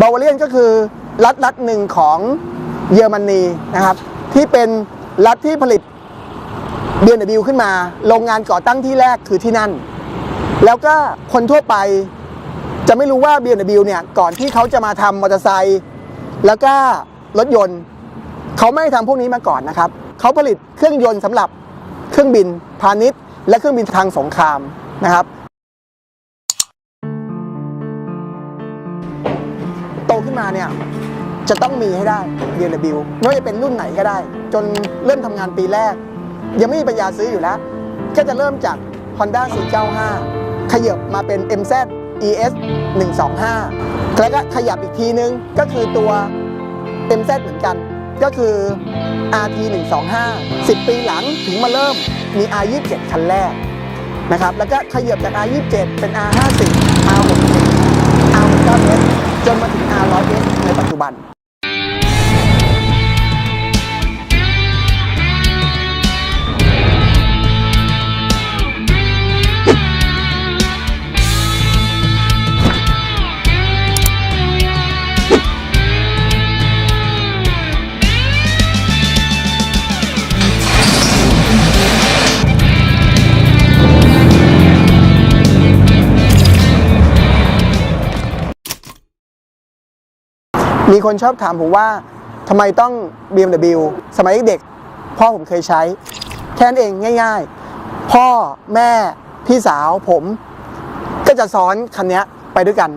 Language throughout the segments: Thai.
บาวาเรียนก็คือรัฐรัฐหนึ่งของเยอรมนีนะครับ ที่เป็นรัฐที่ผลิตเบ BMW ขึ้นมา โรงงานก่อตั้งที่แรกคือที่นั่น แล้วก็คนทั่วไปจะไม่รู้ว่า BMW เนี่ยก่อนที่เขาจะมาทำมอเตอร์ไซค์แล้วก็รถยนต์ เขาไม่ได้ทำพวกนี้มาก่อนนะครับ เขาผลิตเครื่องยนต์สำหรับเครื่องบินพาณิชย์ และเครื่องบินทางสงครามนะครับ ขึ้นมาเนี่ยจะต้องมีให้ได้ BMW ไม่ว่าจะเป็นรุ่นไหนก็ได้ จนเริ่มทำงานปีแรก ยังไม่มีปัญญาซื้ออยู่แล้ว ก็จะเริ่มจาก Honda 495 ขยับมาเป็น MZ ES 125 แล้วก็ขยับอีกทีนึงก็คือตัว MZ เหมือนกัน ก็คือ RT 125 10 ปีหลังถึงมาเริ่มมี R27 คันแรกนะครับ แล้วก็ขยับจาก R27 เป็น R50 R60 R69S จนมาถึง R100S ในปัจจุบัน มีคนชอบถามผมว่าทำไมต้อง BMW สมัยเด็กพ่อผมเคยใช้ แค่นั้นเองง่ายๆ พ่อแม่พี่สาวผมก็จะซ้อนคันนี้ไปด้วยกัน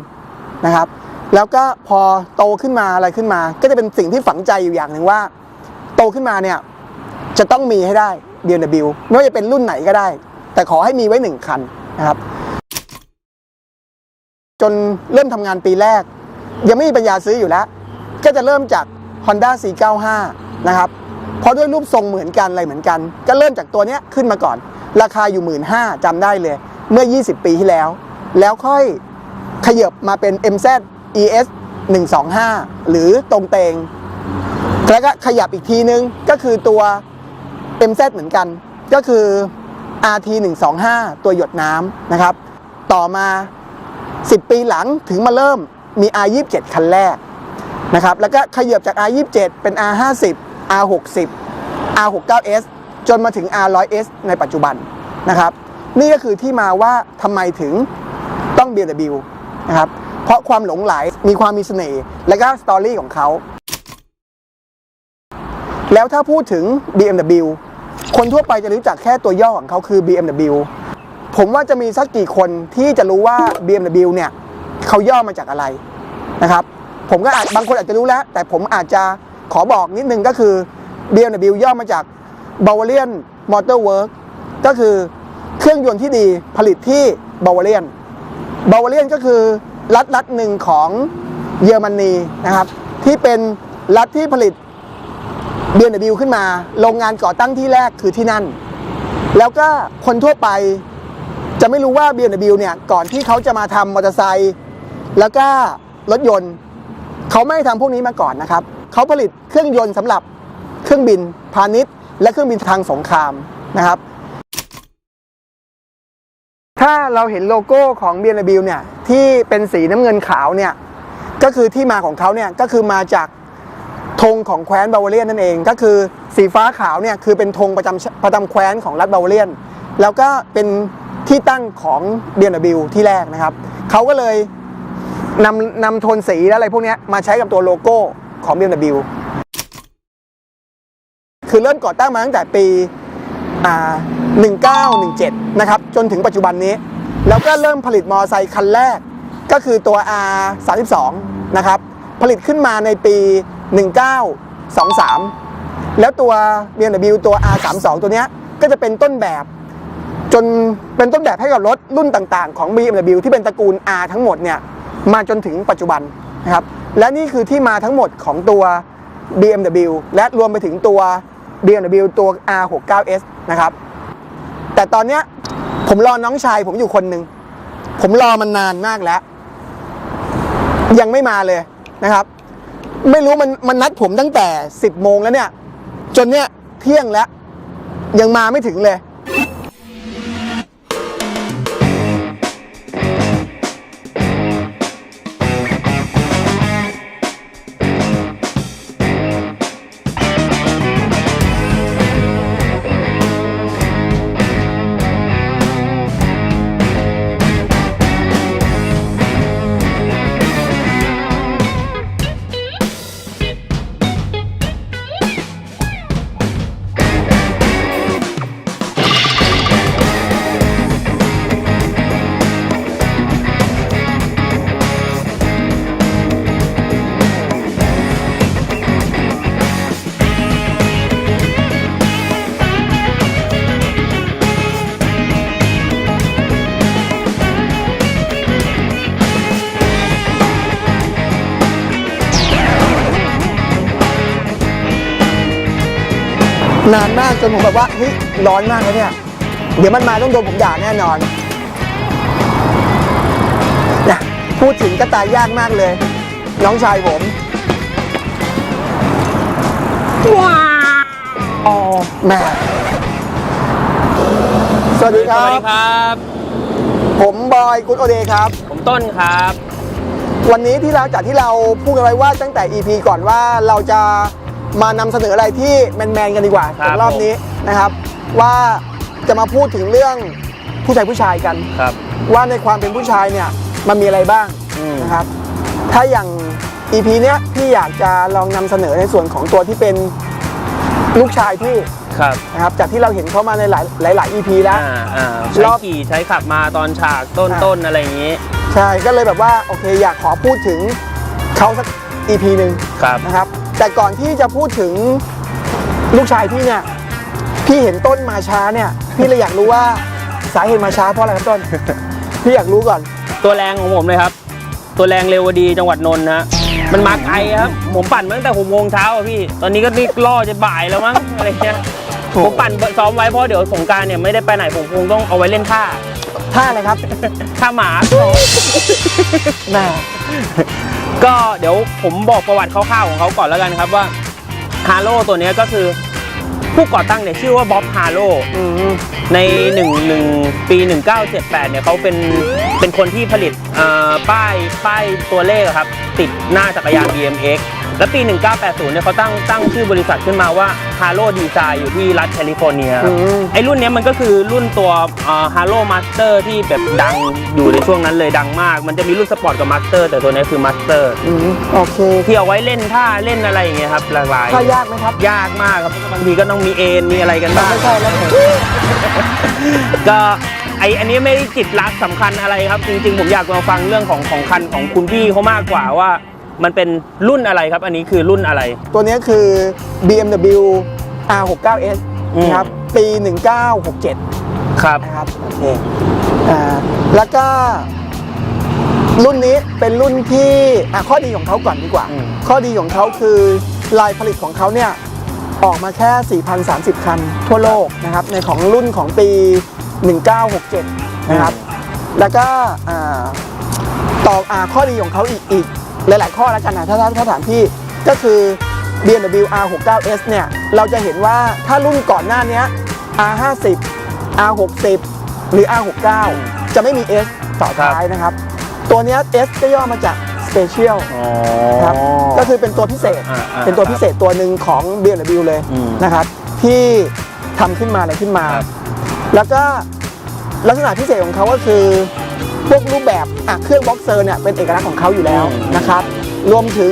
นะครับ แล้วก็พอโตขึ้นมาอะไรขึ้นมา ก็จะเป็นสิ่งที่ฝังใจอยู่อย่างหนึ่งว่า โตขึ้นมาเนี่ยจะต้องมีให้ได้ BMW ไม่ว่าจะเป็นรุ่นไหนก็ได้ แต่ขอให้มีไว้หนึ่งคันนะครับ จนเริ่มทำงานปีแรก ยังไม่มีปัญญาซื้ออยู่แล้ว ก็จะเริ่มจาก Honda 495 นะครับ เพราะด้วยรูปทรงเหมือนกันอะไรเหมือนกัน ก็เริ่มจากตัวนี้ขึ้นมาก่อน ราคาอยู่ 1 5ื่นจำได้เลยเมื่อ 20 ปีที่แล้ว แล้วค่อยขยับมาเป็น MZ ES 125 หรือตรงเตง แล้วก็ขยับอีกทีนึงก็คือตัว MZ เหมือนกัน ก็คือ RT 125 ตัวหยดน้ำนะครับ ต่อมา 10 ปีหลังถึงมาเริ่มมี R27 คันแรก นะครับแล้วก็ขยับจาก R27 เป็น R50 R60 R69S จนมาถึง R100S ในปัจจุบันนะครับนี่ก็คือที่มาว่าทำไมถึงต้อง BMW นะครับเพราะความหลงไหลมีความมีเสน่ห์และก็สตอรี่ของเขาแล้วถ้าพูดถึง BMW คนทั่วไปจะรู้จักแค่ตัวย่อของเขาคือ BMW ผมว่าจะมีสักกี่คนที่จะรู้ว่า BMW เนี่ยเขาย่อมาจากอะไรนะครับ ผมก็อาจบางคนอาจจะรู้แล้ว แต่ผมอาจจะขอบอกนิดนึงก็คือ BMW ย่อมาจาก Bavarian Motor Work ก็คือเครื่องยนต์ที่ดีผลิตที่ Bavarian Bavarian ก็คือรัฐรัฐหนึ่งของเยอรมนีนะครับที่เป็นรัฐที่ผลิต BMW ขึ้นมา โรงงานก่อตั้งที่แรกคือที่นั่น แล้วก็คนทั่วไปจะไม่รู้ว่า BMW เนี่ยก่อนที่เขาจะมาทำมอเตอร์ไซค์แล้วก็รถยนต์ เขาไม่ได้ทำพวกนี้มาก่อนนะครับ เขาผลิตเครื่องยนต์สำหรับเครื่องบินพาณิชย์ และเครื่องบินทางสงครามนะครับ ถ้าเราเห็นโลโก้ของ BMW เนี่ยที่เป็นสีน้ำเงินขาวเนี่ยก็คือที่มาของเขาเนี่ยก็คือมาจากธงของแคว้นบาวาเรียนนั่นเอง ก็คือสีฟ้าขาวเนี่ยคือเป็นธงประจำประจำแคว้นของรัฐบาวาเรียน แล้วก็เป็นที่ตั้งของ BMW ที่แรกนะครับ เขาก็เลย นำนำโทนสีและอะไรพวกนี้มาใช้กับตัวโลโก้ของ BMW คือเริ่มก่อตั้งมาตั้งแต่ปีอ่า1917 นะครับ จนถึงปัจจุบันนี้ แล้วก็เริ่มผลิตมอเตอร์ไซค์คันแรก ก็คือตัว R32 นะครับ ผลิตขึ้นมาในปี 1923 แล้วตัว BMW ตัว R32 ตัวเนี้ยก็จะเป็นต้นแบบจนเป็นต้นแบบให้กับรถรุ่นต่างๆ ของ BMW ที่เป็นตระกูล R ทั้งหมดเนี่ย มาจนถึงปัจจุบันนะครับและนี่คือที่มาทั้งหมดของตัว BMW และรวมไปถึงตัว BMW ตัว R69S นะครับ แต่ตอนเนี้ยผมรอน้องชายผมอยู่คนหนึ่ง ผมรอมันนานมากแล้ว ยังไม่มาเลยนะครับ ไม่รู้มันมันนัดผมตั้งแต่ 10 โมงแล้วเนี่ย จนเนี่ยเที่ยงแล้ว ยังมาไม่ถึงเลย นานมากจนผมแบบว่าเฮ้ยร้อนมากแล้วเนี่ย เดี๋ยวมันมาต้องโดนผมด่าแน่นอนนะพูดถึงก็ตายยากมากเลย น้องชายผมว้าวแม่สวัสดีคสรัวัสดีบครับ ผมบอยกุ๊ดโอเดย์ครับ ผมต้นครับ วันนี้ที่เราจากที่เราพูดกันไว้ว่าตั้งแต่ EP ก่อนว่าเราจะ มานำเสนออะไรที่แมนๆกันดีกว่าครับในรอบนี้นะครับ ว่าจะมาพูดถึงเรื่องผู้ชายผู้ชายกันครับ ว่าในความเป็นผู้ชายเนี่ยมันมีอะไรบ้างอืม นะครับ ถ้าอย่าง EP เนี้ยพี่อยากจะลองนำเสนอในส่วนของตัวที่เป็นลูกชายพี่ครับ นะครับจากที่เราเห็นเขามาในหลายหลายหลาย EP แล้ว อ่าอ่าใช้รอบ ขี่ใช้ขับมาตอนฉากต้นอ่าต้นอะไรอย่างนี้ ใช่ก็เลยแบบว่าโอเคอยากขอพูดถึงเขาสัก EP หนึ่งครับ นะครับ แต่ก่อนที่จะพูดถึงลูกชายพี่เนี่ยพี่เห็นต้นมาช้าเนี่ย พี่เลยอยากรู้ว่าสาเหตุมาช้าเพราะอะไรครับต้น พี่อยากรู้ก่อน ตัวแรงของผมเลยครับ ตัวแรงเร็วดีจังหวัดนนท์ฮะมันมาไกลครับ ผมปั่นมาตั้งแต่หกโมงเช้าอะพี่ ตอนนี้ก็นี่ล่อจะบ่ายแล้วมั้งอะไรเงี้ยผมปั่นซ้อมไว้เพราะเดี๋ยวสงกรารเนี่ยไม่ได้ไปไหนผมคงต้องเอาไว้เล่นท่าท่าอะไรครับท่าหมา แหม่ ก็เดี๋ยวผมบอกประวัติคร่าวๆของเขาก่อนแล้วกันครับว่าฮาโลตัวนี้ก็คือผู้ก่อตั้งเนี่ยชื่อว่าบ๊อบฮาโ o อืมใน1 1ปี 1978 เนี่ยเขาเป็นเป็นคนที่ผลิตป้ายป้ายตัวเลขครับ ติดหน้าจักรยาน BMX แล้วปี 1980 เนี่ยเขาตั้งตั้งชื่อบริษัทขึ้นมาว่า Halo Design อยู่ที่รัฐแคลิฟอร์เนียครับอืมไอ้รุ่นเนี้ยมันก็คือรุ่นตัวฮาโลมาสเตอร์ที่แบบดังอยู่ในช่วงนั้นเลยดังมาก มันจะมีรุ่นสปอร์ตกับมาสเตอร์แต่ตัวเนี้ยคือมาสเตอร์อืมโอเคที่เอาไว้เล่นท่าเล่นอะไรอย่างเงี้ยครับหลากหลายท่ายากไหมครับ ยากมากครับบางทีก็ต้องมีเอ็นมีอะไรกันบ้างไม่ใช่แล้วก็ไออันนี้ไม่ได้จิตรักสำคัญอะไรครับ จริง ๆ ผมอยากมาฟังเรื่องของของคันของคุณพี่เขามากกว่าว่า มันเป็นรุ่นอะไรครับ อันนี้คือรุ่นอะไร ตัวเนี้ยคือ BMW R69S อืมนะครับปี 1967 ครับนะครับโอเคอ่าแล้วก็รุ่นนี้เป็นรุ่นที่อะข้อดีของเขาก่อนดีกว่าอืมข้อดีของเขาคือลายผลิตของเขาเนี่ยออกมาแค่ 4,030 คันทั่วโลกนะครับในของรุ่นของปี 1967 นะครับ แล้วก็อ่าต่ออ่าข้อดีของเขาอีกอีก หลาย ๆ ข้อแล้วกันนะถ้าถ้าถ้าถามพี่ก็คือ BMW R69S เนี่ยเราจะเห็นว่าถ้ารุ่นก่อนหน้าเนี้ย R50 R60 หรือ R69 จะไม่มี S ต่อท้ายนะครับ ตัวเนี้ย S ก็ย่อมาจาก Special อ๋อครับก็คือเป็นตัวพิเศษอ่าอ่าเป็นตัวพิเศษตัวหนึ่งของ BMW เลยอืมนะครับที่ทำขึ้นมาอะไรขึ้นมาครับแล้วก็ลักษณะพิเศษของเขาก็คือ พวกรูปแบบอะเครื่องบ็อกเซอร์เนี่ยเป็นเอกลักษณ์ของเขาอยู่แล้วอืมนะครับ รวมถึง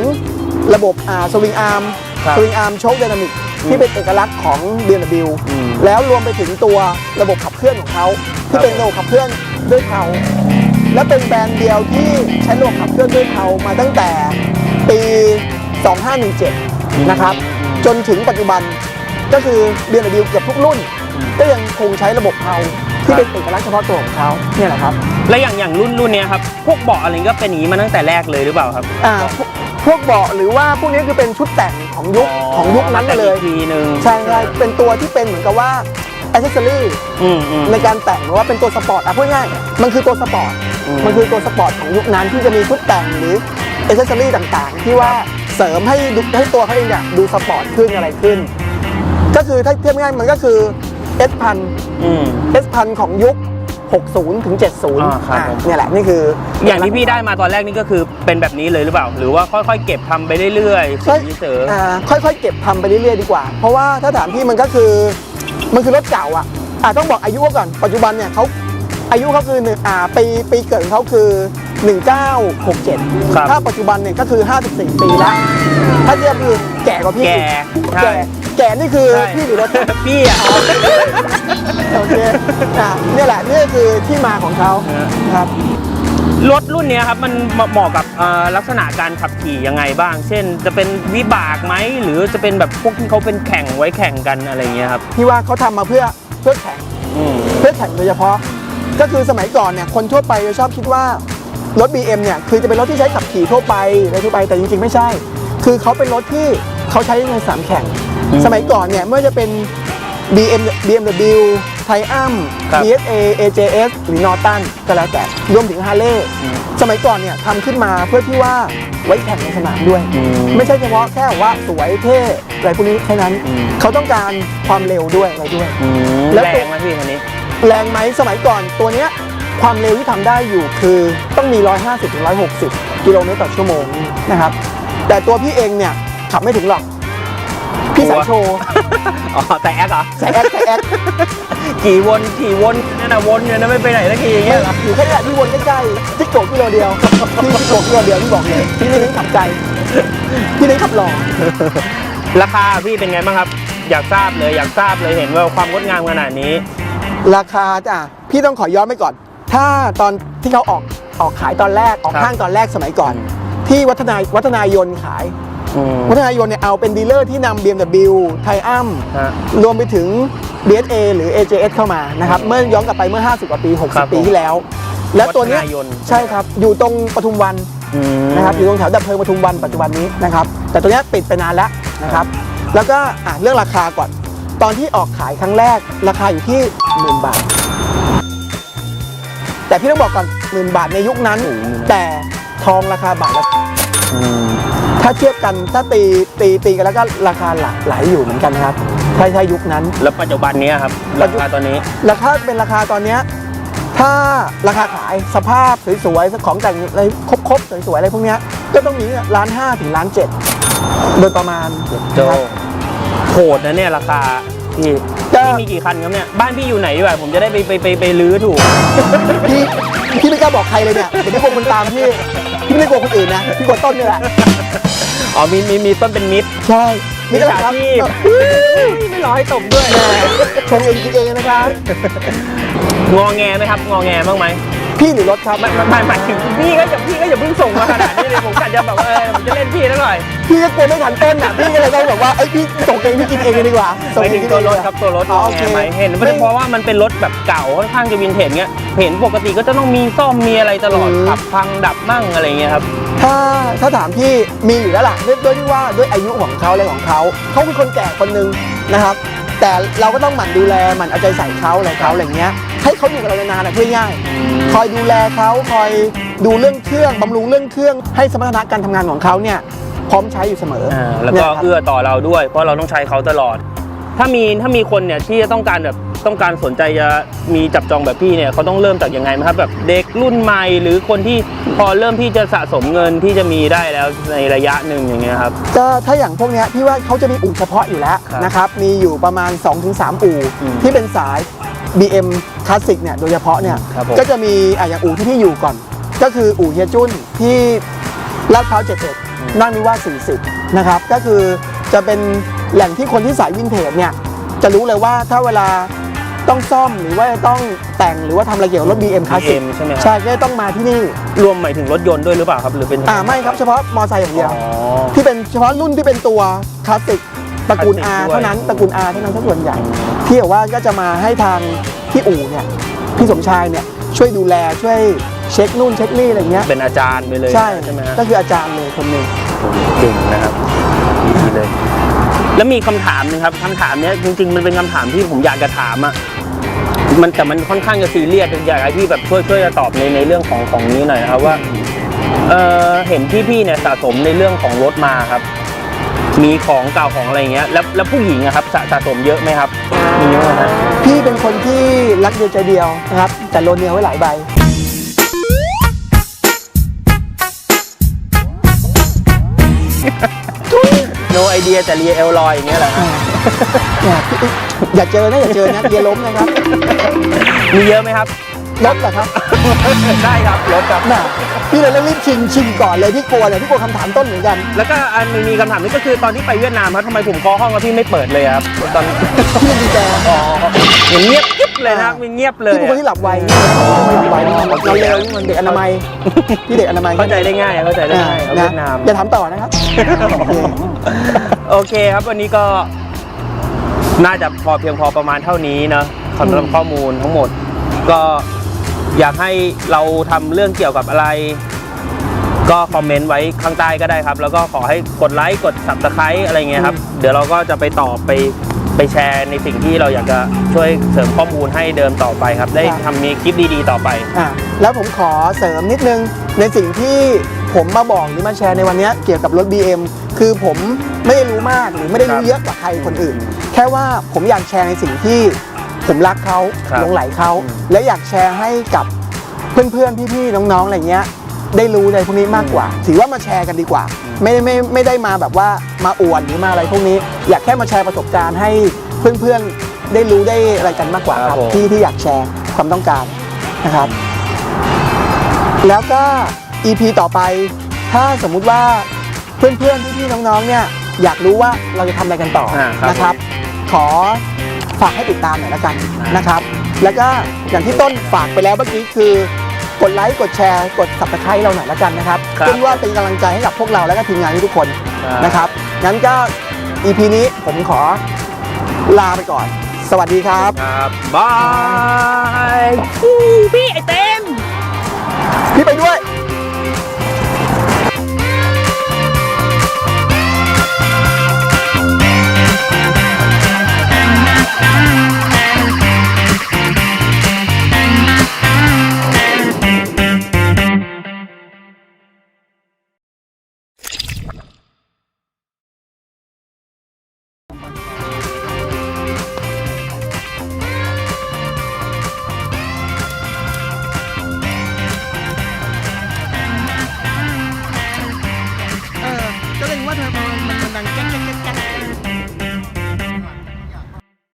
ระบบอ่าสวิงอาร์มครับสวิงอาร์มโชคไดนามิกอืมที่เป็นเอกลักษณ์ของ BMW อืมแล้วรวมไปถึงตัวระบบขับเคลื่อนของเขาที่ครับเป็นระบบขับเคลื่อนด้วยเพลาและเป็นแบรนด์เดียวที่ใช้ระบบขับเคลื่อนด้วยเพลามาตั้งแต่ปี 2517 นะครับ จนถึงปัจจุบันก็คือ BMW เกือบทุกรุ่น ก็ยังคงใช้ระบบเพลา ที่เป็นเอกลักษณ์เฉพาะตัวของเขาเนี่ยแหละครับแล้วอย่างอย่างรุ่นรุ่นเนี้ยครับพวกเบาะอะไรก็เป็นอย่างนี้มาตั้งแต่แรกเลยหรือเปล่าครับ อ่าพวกพวกเบาะหรือว่าพวกนี้คือเป็นชุดแต่งของยุคของยุคนั้นมาเลยแต่อีกทีหนึ่งใช่ใช่เป็นตัวที่เป็นเหมือนกับว่าอ c เซ s ซอรี่อืมอืม ในการแต่งหรือว่าเป็นตัวสปอร์ตอะพูดง่ายๆมันคือตัวสปอร์ตอืม มันคือตัวสปอร์ตของยุคนั้นที่จะมีชุดแต่งหรืออ c เซ s ซอรี่ต่างๆ ที่ว่าเสริมให้ดูให้ตัวเขาเองเนี่ยดูสปอร์ตขึ้นอะไรขึ้น ก็คือถ้าเทียบง่ายๆมันก็คือ S พัน อืม S พันของยุค 60 ถึง 70อ่าครับอ่าผม เนี่ยแหละ นี่คือออย่างที่พี่ได้มาตอนแรกนี่ก็คือเป็นแบบนี้เลยหรือเปล่า หรือว่าค่อยๆ เก็บทำไปเรื่อยๆค่อยสีเสริม อ่าค่อยๆ เก็บทำไปเรื่อยๆ ดีกว่า เพราะว่าถ้าถามพี่มันก็คือ มันคือรถเก่าอะอ่าต้องบอกอายุเขาก่อน ปัจจุบันเนี่ยเขาอายุเขาคือหนึ่งอ่าปีปีเกิดของเขาคือ 1967 ครับถ้าปัจจุบันเนี่ยก็คือ 54 ปีแล้ว ถ้าเทียบคือแก่กว่าพี่แก่ใช่ แก่ แก่นี่คือใช่พี่หรือรถพี่อะโอเคอะเนี่ยแหละนี่คือที่มาของเขาฮะครับรถรุ่นเนี้ยครับมันเหมาะกับเอ่อลักษณะการขับขี่ยังไงบ้าง เช่น จะเป็นวิบากไหมหรือจะเป็นแบบพวกที่เขาเป็นแข่งไว้แข่งกันอะไรเงี้ยครับพี่ว่าเขาทำมาเพื่อเพื่อแข่งอืมเพื่อแข่งโดยเฉพาะ ก็คือสมัยก่อนเนี่ยคนทั่วไปจะชอบคิดว่ารถ BM เนี่ยคือจะเป็นรถที่ใช้ขับขี่ทั่วไปอะไรทั่วไปแต่จริงๆไม่ใช่ คือเขาเป็นรถที่เขาใช้ในสนามแข่งอืม สมัยก่อนเนี่ยเมื่อจะเป็น BM BMW ไทอัมครับ BSA AJS หรือนอตันก็แล้วแต่รวมถึงฮาร์เลย์อืมสมัยก่อนเนี่ยทำขึ้นมาเพื่อที่ว่าไว้แข่งในสนามด้วย อืมไม่ใช่เฉพาะแค่ว่าสวยเท่อะไรพวกนี้แค่นั้น อืม เขาต้องการความเร็วด้วยอะไรด้วย อืมแล้วแรตัว งไหมพี่คันนี้ แรงไหมสมัยก่อนตัวเนี้ยความเร็วที่ทำได้อยู่คือต้องมี 150ถึง160 กิโลเมตรต่อชั่วโมงนะครับ แต่ตัวพี่เองเนี่ยขับไม่ถึงหรอก พี่สายโชว์ อ๋อแต่แอคเหรอสายแอคสายแอคกี่วนกี่วนนั่นน่ะวนอยู่นะไม่ไปไหนสักทีอย่างเงี้ยเหรออยู่แค่นี้แหละพี่วนใกล้ๆจิ๊กโกะกิโลเดียวพี่จิ๊กโกะกิโลเดียวพี่บอกเลยพี่ไม่ได้ขับใจพี่ได้ขับหล่อราคาพี่เป็นไงบ้างครับ อยากทราบเลยอยากทราบเลยเห็นว่าความงดงามขนาดนี้ ราคาจ้ะพี่ต้องขอย้อนไปก่อน ถ้าตอนที่เขาออกออกขายตอนแรกออกครับห้างตอนแรกสมัยก่อน ที่วัฒนาวัฒนายนขาย อืมวัฒนายนเนี่ยเอาเป็นดีลเลอร์ที่นำ BMW ไทอัมฮะรวมไปถึง BSA หรือ AJS เข้ามานะครับ เมื่อย้อนกลับไปเมื่อ 50 กว่าปีครับ60 ปีที่แล้ว และตัวเนี้ยวัฒนายนใช่ครับ อยู่ตรงปทุมวันอืมนะครับอยู่ตรงแถวดับเพลิงปทุมวันปัจจุบันนี้นะครับแต่ตัวเนี้ยปิดไปนานแล้วนะครับ แล้วก็อะเรื่องราคาก่อน ตอนที่ออกขายครั้งแรกราคาอยู่ที่หมื่นบาท แต่พี่ต้องบอกก่อนหมื่นบาทในยุคนั้น แต่ทองราคาบาทละอืม ถ้าเทียบกันถ้าตีตีตีกันแล้วก็ราคาหลักหลายอยู่เหมือนกันนะครับใช่ใช่ยุคนั้น แล้วปัจจุบันเนี้ยครับปัราจจุคาตอนนี้ ราคาเป็นราคาตอนเนี้ยถ้าราคาขายสภาพสวยๆของแต่งอะไรครบๆสวยๆอะไรพวกเนี้ยก็ต้องมีล้านห้าถึงล้านเจ็ดโดยประมาณโจโหดนะเนี่ยราคาพี่ก็พี่มีกี่คันครับเนี่ยบ้านพี่อยู่ไหนดีกว่าผมจะได้ไปไปไปไปรื้อถูกพี่พี่ไม่กล้าบอกใครเลยเนี่ยเดี๋ยวพี่กลัวคนตามพี่ พี่ไม่ได้กลัวคนอื่นนะพี่กลัวต้นนี่แหละอ๋อมีมีมีต้นเป็นมิตรใช่มิจนี่แหละฉาครับชีพไม่รอให้ตบด้วยแหมชงเองกินเองนะครับงอแงไหมครับงอแงบ้างไหม พี่หรือรถครับ ไม่ไม่ไม่หมายถึงพี่ก็อย่าพี่ก็อย่าเพิ่งส่งมาขนาดนี้เลยผมกะจะแบบว่าเออผมจะเล่นพี่สักหน่อยพี่ก็กลัวไม่ทันต้นอะพี่ก็เลยต้องแบบว่าไอ้ยพี่ส่งเองพี่กินเองเลยดีกว่าหมายถึงตัวรถครับตัวรถอ๋งออโอแงเคไหมเห็นไม่ได้เพราะว่ามันเป็นรถแบบเก่าค่อนข้างจะวินเทจเงี้ยเห็นปกติก็จะต้องมีซ่อมมีอะไรตลอดขับพังดับมั่งอะไรเงี้ยครับถ้าถ้าถามพี่มีอยู่แล้วล่ะด้วยด้วยที่ว่าด้วยอายุของเขาอะไรของเขาเขาคือคนแก่คนหนึ่งนะครับ แต่เราก็ต้องหมั่นดูแลหมั่นเอาใจใส่เขาอะไรเขาอะไรเงี้ย ให้เขาอยู่กับเรานานๆนะเพื่อง่ายคอยดูแลเขาคอยดูเรื่องเครื่องบำรุงเรื่องเครื่องให้สมรรถนะการทำงานของเขาเนี่ยพร้อมใช้อยู่เสมออ่าแล้วก็นี่ยครับ เอื้อต่อเราด้วย เพราะเราต้องใช้เขาตลอด ถ้ามีถ้ามีคนเนี่ยที่จะต้องการแบบต้องการสนใจจะมีจับจองแบบพี่เนี่ยเขาต้องเริ่มจากยังไงไหมครับแบบเด็กรุ่นใหม่หรือคนที่พอเริ่มที่จะสะสมเงินที่จะมีได้แล้วในระยะหนึ่งอย่างเงี้ยครับ ก็ถ้าอย่างพวกเนี้ยพี่ว่าเขาจะมีอู่เฉพาะอยู่แล้วครับนะครับมีอยู่ประมาณ 2-3 อู่อืมที่เป็นสาย BM คลาสสิกเนี่ยโดยเฉพาะเนี่ยครับผม ก็จะมีอะอย่างอู่ที่พี่อยู่ก่อน ก็คืออู่เฮียจุ้นที่ลาดพร้าวเจ็ดเอ็ดนั่งนิวาส40 นะครับ ก็คือจะเป็นแหล่งที่คนที่สายวินเทจเนี่ยจะรู้เลยว่าถ้าเวลาต้องซ่อมหรือว่าจะต้องแต่งหรือว่าทำอะไรเกี่ยวกับรถ BM คลาสสิก BM ใช่ไหมครับ ใช่ก็จะต้องมาที่นี่รวมหมายถึงรถยนต์ด้วยหรือเปล่าครับ หรือเป็นอ่าไม่ครับเฉพาะมอไซค์อย่างเดียว อ๋อ ที่เป็นเฉพาะรุ่นที่เป็นตัวคลาสสิก ตระกูลคลาส R สิกด้วยเท่านั้นตระกูล R เท่านั้นถ้าส่วนใหญ่ที่แบบว่าก็จะมาให้ทางพี่อู่เนี่ยพี่สมชายเนี่ยช่วยดูแลช่วยเช็คนู่นเช็คนี่อะไรเงี้ยเป็นอาจารย์ไปเลยใช่ใช่ไหมฮะก็คืออาจารย์เลยคนหนึ่งเก่งนะครับดีเลย แล้วมีคำถามหนึงครับคำถามเนี้ยจริง ๆ มันเป็นคำถามที่ผมอยากจะถามอะมันแต่มันค่อนข้างจะซีเรียสอยากให้พี่แบบช่วยช่วยจะตอบในในเรื่องของของนี้หน่อยนะครับว่าเออเห็นพี่พี่ๆเนี่ยสะสมในเรื่องของรถมาครับ มีของเก่าของอะไรเงี้ยแล้วแล้วผู้หญิงอะครับสะสะสมเยอะไหมครับ มีเยอะไหมฮะพี่เป็นคนที่รักเดียวใจเดียวนะครับ แต่โลนเนียไว้หลายใบ โนไอเดียแต่เรียเอลลอยอย่างเงี้ยแหละเนี่ยพี่อย่าเจอนะอย่าเจอนะเดียล้มนะครับ มีเยอะไหมครับ ลบเหรอครับ ได้ครับรถครับ น่ะพี่เลยต้องรีบชิงชิงก่อนเลยพี่กลัวเนี่ยพี่กลัวคำถามต้นเหมือนกัน แล้วก็อันมีมีคำถามนี้ก็คือตอนที่ไปเวียดนามครับทำไมผมเคอห้องแล้วพี่ไม่เปิดเลยครับตอนพี่เป็นดีแจอ๋ออย่างเงียบกิ๊บเลยนะครับมันเงียบเลยพี่เป็นคนที่หลับไวไม่หลับไวเราเร็วนี่มันเด็กอนามัยพี่เด็กอนามัยเข้าใจได้ง่ายเข้าใจได้อ่าง่ายเอานะเวียดนามอย่าถามต่อนะครับโอเคโอเคครับวันนี้ก็น่าจะพอเพียงพอประมาณเท่านี้เนอะสำหรับข้อมูลทั้งหมดก็ อยากให้เราทำเรื่องเกี่ยวกับอะไร ก็คอมเมนต์ไว้ข้างใต้ก็ได้ครับ แล้วก็ขอให้กดไลค์กด subscribe อะไรเงี้ยครับ เดี๋ยวเราก็จะไปตอบไปไปแชร์ในสิ่งที่เราอยากจะช่วยเสริมข้อมูลให้เดิมต่อไปครับ ได้ครับทำมีคลิปดีๆต่อไป อะแล้วผมขอเสริมนิดนึงในสิ่งที่ผมมาบอกหรือมาแชร์ในวันเนี้ยเกี่ยวกับรถ BM คือผมไม่ได้รู้มากหรือไม่ได้รู้ครับเยอะกว่าใครคนอื่น แค่ว่าผมอยากแชร์ในสิ่งที่ ผมรักเขาครับหลงไหลเขาอืม และอยากแชร์ให้กับเพื่อนๆพี่ๆน้องๆอะไรเงี้ย ได้รู้ในพวกนี้มากกว่า ถือว่ามาแชร์กันดีกว่า ไม่ไม่ไม่ได้มาแบบว่ามาอวดหรือมาอะไรพวกนี้ อยากแค่มาแชร์ประสบการณ์ให้เพื่อนๆได้รู้ได้อะไรกันมากกว่าคครัรับบผม ที่ที่อยากแชร์ความต้องการนะครับ แล้วก็ EP ต่อไป ถ้าสมมุติว่าเพื่อนๆพี่ๆน้องๆเนี่ยอยากรู้ว่าเราจะทำอะไรกันต่ออ่าครับ นะครับ ขอ ฝากให้ติดตามหน่อยละกันนะครับ แล้วก็อย่างที่ต้นฝากไปแล้วเมื่อกี้คือกดไลค์กดแชร์กด subscribe เราหน่อยละกันนะครับครับเพื่อว่าเป็นกำลังใจให้กับพวกเราและก็ทีมงานทุกๆคนครับนะครับงั้นก็ EP นี้ผมขอลาไปก่อน สวัสดีครับ ครับบายอู้พี่ไอเต็ม พี่ไปด้วย